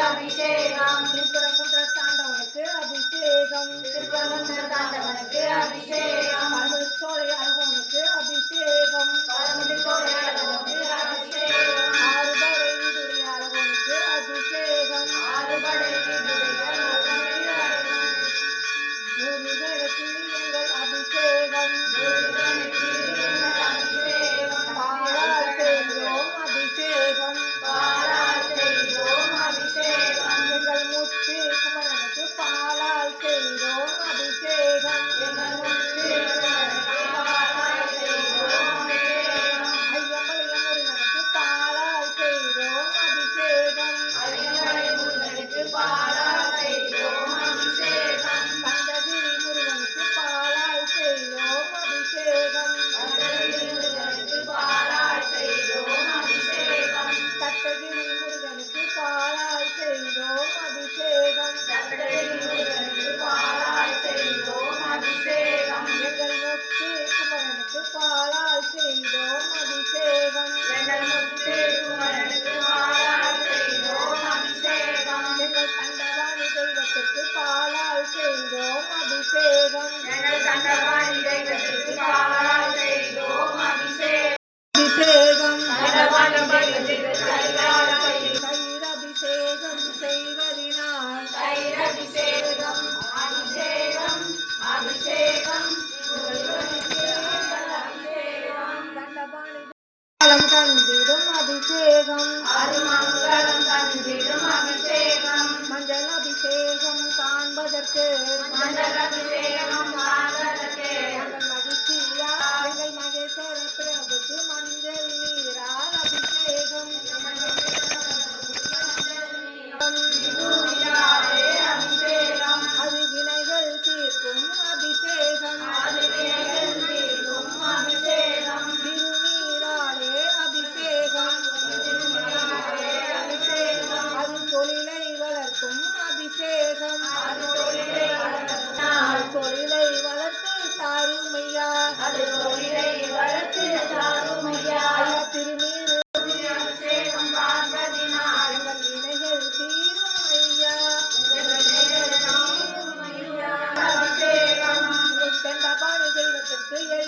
அபிஷேகம். திருப்பரங்குன்ற தாண்டவனுக்கு அபிஷேகம். திருப்பரங்குன்ற தாண்டவனுக்கு அபிஷேகம். பரமதிக்கோளை அழகோனுக்கு அபிஷேகம். பரமதிக்கோளை அழகோனுக்கு அபிஷேகம். ஆறுபடை துறை அழகோனுக்கு அபிஷேகம். ஆறுபடை பூமிகளுக்கு எங்கள் அபிஷேகம். தெய்வத்திற்கு பாலால் செய்தோம் அபிஷேகம் அபிஷேகம் கைரபிஷேகம் செய்வதினால் கைரபிஷேகம் அபிஷேகம் அபிஷேகம் தண்டபாணி தந்திரும் அபிஷேகம் கையை